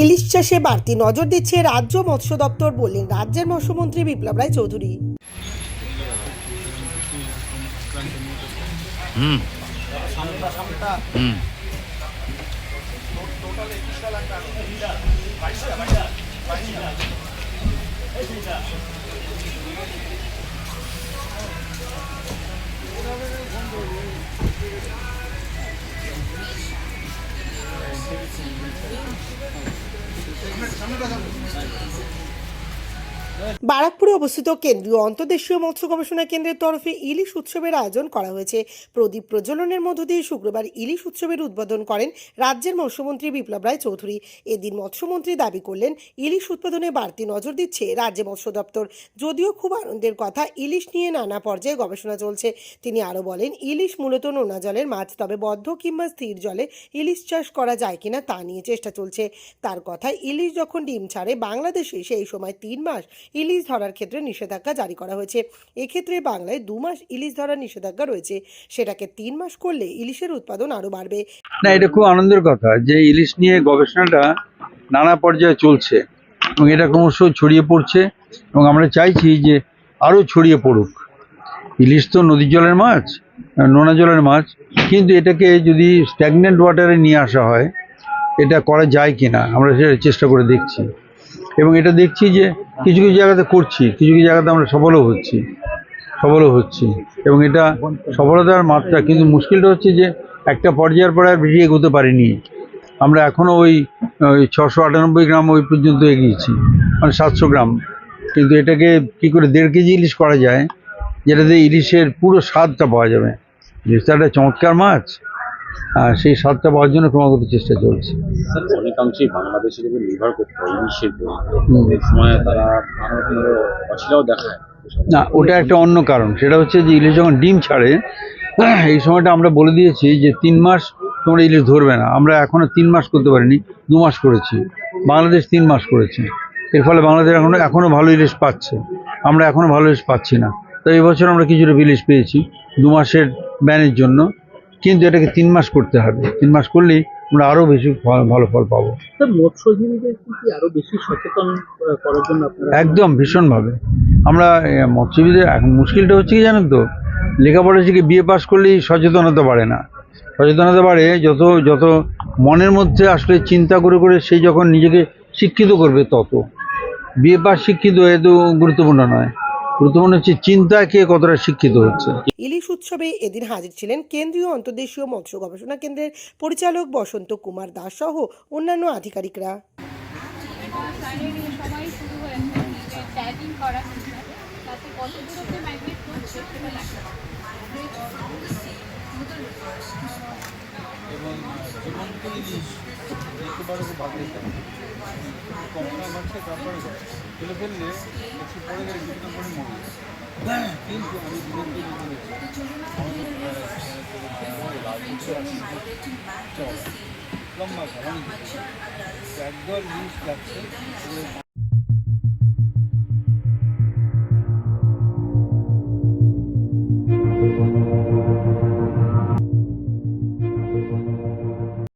ইলিশ চাষে বাড়তি নজর দিচ্ছে রাজ্য মৎস্য দপ্তর বললেন রাজ্যের মৎস্যমন্ত্রী বিপ্লব রায় চৌধুরী। হুম। হুম। 네, 장면가 장면. বারাকপুরে অবস্থিত কেন্দ্রীয় অন্তর্দেশীয় মৎস্য গবেষণা কেন্দ্রের তরফে ইলিশ উৎসবের আয়োজন করা হয়েছে। প্রদীপ প্রজ্বলনের মধ্য দিয়ে শুক্রবার ইলিশ উৎসবের উদ্বোধন করেন রাজ্যের মৎস্যমন্ত্রী বিপ্লব রায় চৌধুরী। এদিন মৎস্যমন্ত্রী দাবি করলেন, ইলিশ উৎপাদনে বাড়তি নজর দিচ্ছে রাজ্য মৎস্য দপ্তর। যদিও খুব আনন্দের কথা, ইলিশ নিয়ে নানা পর্যায়ে গবেষণা চলছে। তিনি আরও বলেন, ইলিশ মূলত নোনা জলের মাছ, তবে বদ্ধ কিংবা স্থির জলে ইলিশ চাষ করা যায় কিনা তা নিয়ে চেষ্টা চলছে। তার কথায়, ইলিশ যখন ডিম ছাড়ে, বাংলাদেশে সেই সময় তিন মাস ইলিশ ধরার ক্ষেত্রে নিষেধাজ্ঞা জারি করা হয়েছে। এক্ষেত্রে বাংলায় দু মাস ইলিশ ধরার নিষেধাজ্ঞা রয়েছে। সেটাকে তিন মাস করলে ইলিশের উৎপাদন আরও বাড়বে। না, এটা খুব আনন্দের কথা যে ইলিশ নিয়ে গবেষণাটা নানা পর্যায়ে চলছে এবং এটা ক্রমশ ছড়িয়ে পড়ছে এবং আমরা চাইছি যে আরও ছড়িয়ে পড়ুক। ইলিশ তো নদীর জলের মাছ, নোনা জলের মাছ, কিন্তু এটাকে যদি স্ট্যাগনেন্ট ওয়াটারে নিয়ে আসা হয়, এটা করা যায় কি না আমরা সেটা চেষ্টা করে দেখছি। এবং এটা দেখছি যে কিছু কিছু জায়গাতে করছি, কিছু কিছু জায়গাতে আমরা সফলও হচ্ছি সফলও হচ্ছি এবং এটা সফলতার মাত্রা, কিন্তু মুশকিলটা হচ্ছে যে একটা পর্যায়ের পর আর বেশি এগোতে পারিনি। আমরা এখনও ওই ছশো আটানব্বই গ্রাম ওই পর্যন্ত এগিয়েছি মানে সাতশো গ্রাম। কিন্তু এটাকে কি করে দেড় কেজি ইলিশ করা যায়, যেটাতে ইলিশের পুরো স্বাদটা পাওয়া যাবে। ইলিশটা একটা চমৎকার মাছ। আর সেই স্বাদটা পাওয়ার জন্য ক্রমাগত চেষ্টা চলছে। অনেকাংশেই বাংলাদেশের উপর নির্ভর করতে হয় সময় তারা অছিলাও দেখায়। না ওটা একটা অন্য কারণ। সেটা হচ্ছে যে ইলিশ যখন ডিম ছাড়ে এই সময়টা আমরা বলে দিয়েছি যে তিন মাস তোমরা ইলিশ ধরবে না। আমরা এখনও তিন মাস করতে পারিনি দু মাস করেছি। বাংলাদেশ তিন মাস করেছে। এর ফলে বাংলাদেশ এখনও এখনও ভালো ইলিশ পাচ্ছে। আমরা এখনও ভালো ইলিশ পাচ্ছি না। তো এই বছর আমরা কিছুটা ইলিশ পেয়েছি দু মাসের ব্যানের জন্য। কিন্তু এটাকে তিন মাস করতে হবে। তিন মাস করলেই আমরা আরও বেশি ভালো ফল পাবো। মৎস্যজীবীদের কি বেশি সচেতন করার জন্য একদম ভীষণভাবে। আমরা এ, মৎস্যবিদের এখন মুশকিলটা হচ্ছে কি জানেন তো? লেখাপড়া শিখে বিয়ে পাস করলেই সচেতনতা বাড়ে না। সচেতনতা বাড়ে যত যত মনের মধ্যে আসলে চিন্তা করে করে সেই যখন নিজেকে শিক্ষিত করবে তত। বিয়ে পাস শিক্ষিত এত গুরুত্বপূর্ণ নয়। গুরুত্বপূর্ণ হচ্ছে চিন্তা কে কতটা শিক্ষিত হচ্ছে। ইলিশ উৎসবে এদিন হাজির ছিলেন কেন্দ্রীয় অন্তর্দেশীয় মৎস্য গবেষণা কেন্দ্রের পরিচালক বসন্ত কুমার দাস সহ অন্যান্য আধিকারিকরা। শুরু হয়েছে যে ট্যাগিং করা হচ্ছে তাতে কত দূর অব্দি মাইগ্রেট করছে সেটা দেখা লম্বা একদম লিস্ট যাচ্ছে